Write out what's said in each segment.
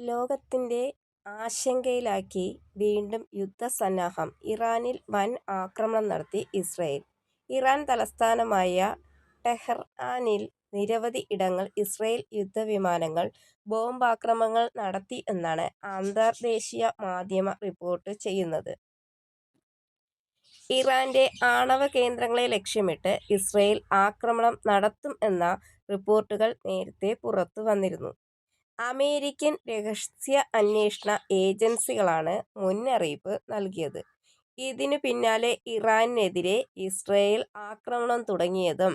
ലോകത്തിന്റെ ആശങ്കയിലാക്കി വീണ്ടും യുദ്ധസന്നാഹം ഇറാനിൽ വൻ ആക്രമണം നടത്തി ഇസ്രയേൽ. ഇറാൻ തലസ്ഥാനമായ ടെഹ്റാനിൽ നിരവധി ഇടങ്ങൾ ഇസ്രയേൽ യുദ്ധവിമാനങ്ങൾ ബോംബാക്രമണങ്ങൾ നടത്തി എന്നാണ് അന്തർദേശീയ മാധ്യമ റിപ്പോർട്ട് ചെയ്യുന്നത്. ഇറാന്റെ ആണവ കേന്ദ്രങ്ങളെ ലക്ഷ്യമിട്ട് ഇസ്രയേൽ ആക്രമണം നടത്തും എന്ന റിപ്പോർട്ടുകൾ നേരത്തെ പുറത്തുവന്നിരുന്നു. അമേരിക്കൻ രഹസ്യ അന്വേഷണ ഏജൻസികളാണ് മുന്നറിയിപ്പ് നൽകിയത്. ഇതിനു പിന്നാലെ ഇറാനെതിരെ ഇസ്രയേൽ ആക്രമണം തുടങ്ങിയതും.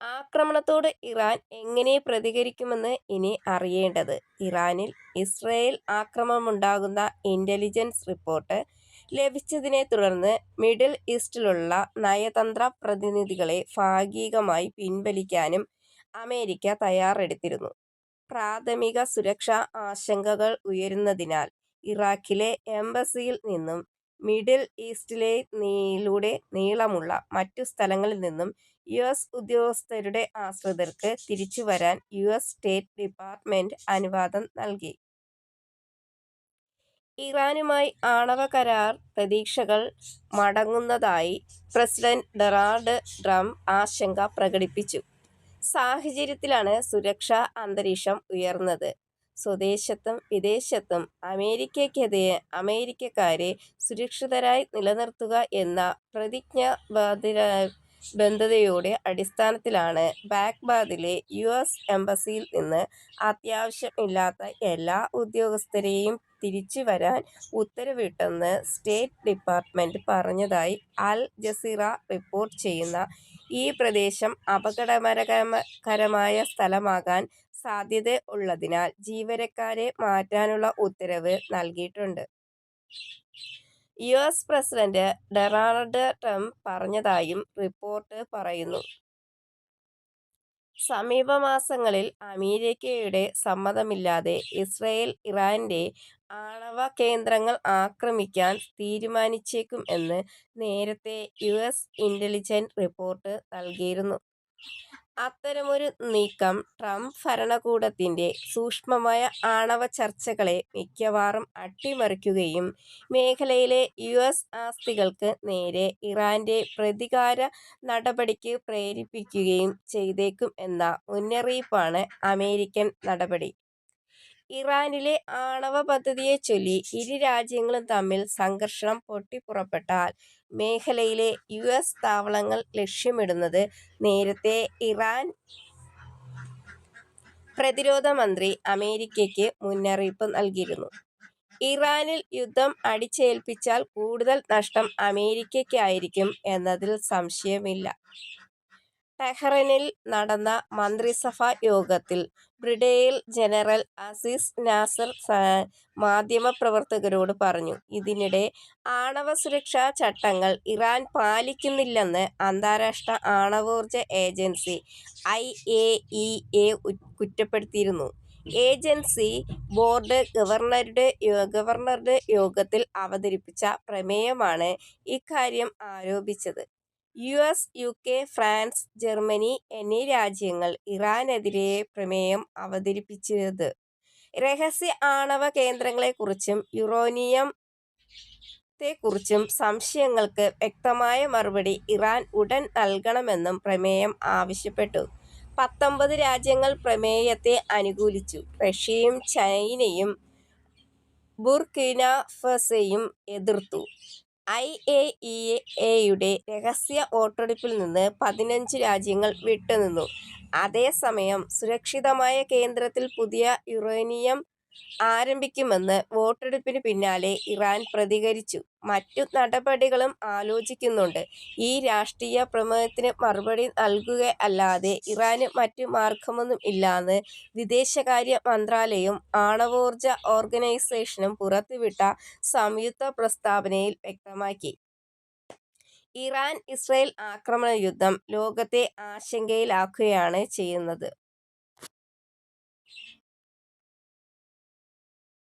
ആക്രമണത്തോട് ഇറാൻ എങ്ങനെ പ്രതികരിക്കുമെന്ന് ഇനി അറിയേണ്ടത്. ഇറാനിൽ ഇസ്രയേൽ ആക്രമണമുണ്ടാകുന്ന ഇന്റലിജൻസ് റിപ്പോർട്ട് ലഭിച്ചതിനെ തുടർന്ന് മിഡിൽ ഈസ്റ്റിലുള്ള നയതന്ത്ര പ്രതിനിധികളെ ഭാഗികമായി പിൻവലിക്കാനും അമേരിക്ക തയ്യാറെടുത്തിരുന്നു. പ്രാഥമിക സുരക്ഷാ ആശങ്കകൾ ഉയരുന്നതിനാൽ ഇറാഖിലെ എംബസിയിൽ നിന്നും മിഡിൽ ഈസ്റ്റിലെ നീലൂടെ നീളമുള്ള മറ്റു സ്ഥലങ്ങളിൽ നിന്നും യു എസ് ഉദ്യോഗസ്ഥരുടെ ആശ്രിതർക്ക് തിരിച്ചു വരാൻ യു എസ് സ്റ്റേറ്റ് ഡിപ്പാർട്ട്മെന്റ് അനുവാദം നൽകി. ഇറാനുമായി ആണവ കരാർ പ്രതീക്ഷകൾ മടങ്ങുന്നതായി പ്രസിഡന്റ് ഡൊണാൾഡ് ട്രംപ് ആശങ്ക പ്രകടിപ്പിച്ച. സാഹചര്യത്തിലാണ് സുരക്ഷാ അന്തരീക്ഷം ഉയർന്നത്. സ്വദേശത്തും വിദേശത്തും അമേരിക്കയ്ക്കെതിരെ അമേരിക്കക്കാരെ സുരക്ഷിതരായി നിലനിർത്തുക എന്ന പ്രതിജ്ഞാബദ്ധതയുടെ അടിസ്ഥാനത്തിലാണ് ബാഗ്ബാദിലെ യു എസ് എംബസിയിൽ നിന്ന് അത്യാവശ്യമില്ലാത്ത എല്ലാ ഉദ്യോഗസ്ഥരെയും തിരിച്ചു വരാൻ ഉത്തരവിട്ടെന്ന് സ്റ്റേറ്റ് ഡിപ്പാർട്ട്മെന്റ് പറഞ്ഞതായി അൽ ജസീറ റിപ്പോർട്ട് ചെയ്യുന്നു. ഈ പ്രദേശം അപകടകരമായ സ്ഥലമാകാൻ സാധ്യത ഉള്ളതിനാൽ ജീവനക്കാരെ മാറ്റാനുള്ള ഉത്തരവ് നൽകിയിട്ടുണ്ട്. U S president Donald Trump പറഞ്ഞതായും report പറയുന്നു. സമീപമാസങ്ങളിൽ അമേരിക്കയുടെ സമ്മതമില്ലാതെ ഇസ്രയേൽ ഇറാന്റെ ആണവ കേന്ദ്രങ്ങൾ ആക്രമിക്കാൻ തീരുമാനിച്ചേക്കും എന്ന് നേരത്തെ യു എസ് ഇന്റലിജൻസ് റിപ്പോർട്ട് നൽകിയിരുന്നു. അത്തരമൊരു നീക്കം ട്രംപ് ഭരണകൂടത്തിന്റെ സൂക്ഷ്മമായ ആണവ ചർച്ചകളെ മിക്കവാറും അട്ടിമറിക്കുകയും മേഖലയിലെ യു എസ് ആസ്തികൾക്ക് നേരെ ഇറാന്റെ പ്രതികാരനടപടിക്ക് പ്രേരിപ്പിക്കുകയും ചെയ്തേക്കും എന്ന മുന്നറിയിപ്പാണ് അമേരിക്കൻ നടപടി. ഇറാനിലെ ആണവ പദ്ധതിയെച്ചൊല്ലി ഇരു രാജ്യങ്ങളും തമ്മിൽ സംഘർഷം പൊട്ടിപ്പുറപ്പെട്ടാൽ മേഖലയിലെ യു എസ് താവളങ്ങൾ ലക്ഷ്യമിടുന്നത് നേരത്തെ ഇറാൻ പ്രതിരോധ മന്ത്രി അമേരിക്കയ്ക്ക് മുന്നറിയിപ്പ് നൽകിയിരുന്നു. ഇറാനിൽ യുദ്ധം അടിച്ചേൽപ്പിച്ചാൽ കൂടുതൽ നഷ്ടം അമേരിക്കയ്ക്കായിരിക്കും എന്നതിൽ സംശയമില്ല. ടെഹ്റാനിൽ നടന്ന മന്ത്രിസഭാ യോഗത്തിൽ ബ്രിഗേഡിയർ ജനറൽ അസീസ് നാസർ മാധ്യമപ്രവർത്തകരോട് പറഞ്ഞു. ഇതിനിടെ ആണവ സുരക്ഷാ ചട്ടങ്ങൾ ഇറാൻ പാലിക്കുന്നില്ലെന്ന് അന്താരാഷ്ട്ര ആണവോർജ agency I A E A കുറ്റപ്പെടുത്തിയിരുന്നു. Agency board ഗവർണറുടെ യോഗത്തിൽ അവതരിപ്പിച്ച പ്രമേയമാണ് ഇക്കാര്യം ആരോപിച്ചത്. യുഎസ്, യുകെ, ഫ്രാൻസ്, ജർമ്മനി എന്നീ രാജ്യങ്ങൾ ഇറാനെതിരെ പ്രമേയം അവതരിപ്പിച്ചത്. രഹസ്യ ആണവ കേന്ദ്രങ്ങളെക്കുറിച്ചും യുറേനിയത്തെക്കുറിച്ചും സംശയങ്ങൾക്ക് വ്യക്തമായ മറുപടി ഇറാൻ ഉടൻ നൽകണമെന്നും പ്രമേയം ആവശ്യപ്പെട്ടു. പത്തൊമ്പത് രാജ്യങ്ങൾ പ്രമേയത്തെ അനുകൂലിച്ചു. റഷ്യയും ചൈനയും ബുർക്കിനാഫസോയും എതിർത്തു. ഐ എ ഇ എയുടെ രഹസ്യ വോട്ടെടുപ്പിൽ നിന്ന് പതിനഞ്ച് രാജ്യങ്ങൾ വിട്ടുനിന്നു. അതേസമയം സുരക്ഷിതമായ കേന്ദ്രത്തിൽ പുതിയ യുറേനിയം ആരംഭിക്കുമെന്ന വോട്ടെടുപ്പിന് പിന്നാലെ ഇറാൻ പ്രതികരിച്ചു. മറ്റു നടപടികളും ആലോചിക്കുന്നുണ്ട്. ഈ രാഷ്ട്രീയ പ്രമേയത്തിന് മറുപടി നൽകുകയല്ലാതെ ഇറാന് മറ്റു മാർഗമൊന്നും ഇല്ലാന്ന് വിദേശകാര്യ മന്ത്രാലയവും ആണവോർജ ഓർഗനൈസേഷനും പുറത്തുവിട്ട സംയുക്ത പ്രസ്താവനയിൽ വ്യക്തമാക്കി. ഇറാൻ ഇസ്രയേൽ ആക്രമണ യുദ്ധം ലോകത്തെ ആശങ്കയിലാക്കുകയാണ് ചെയ്യുന്നത്.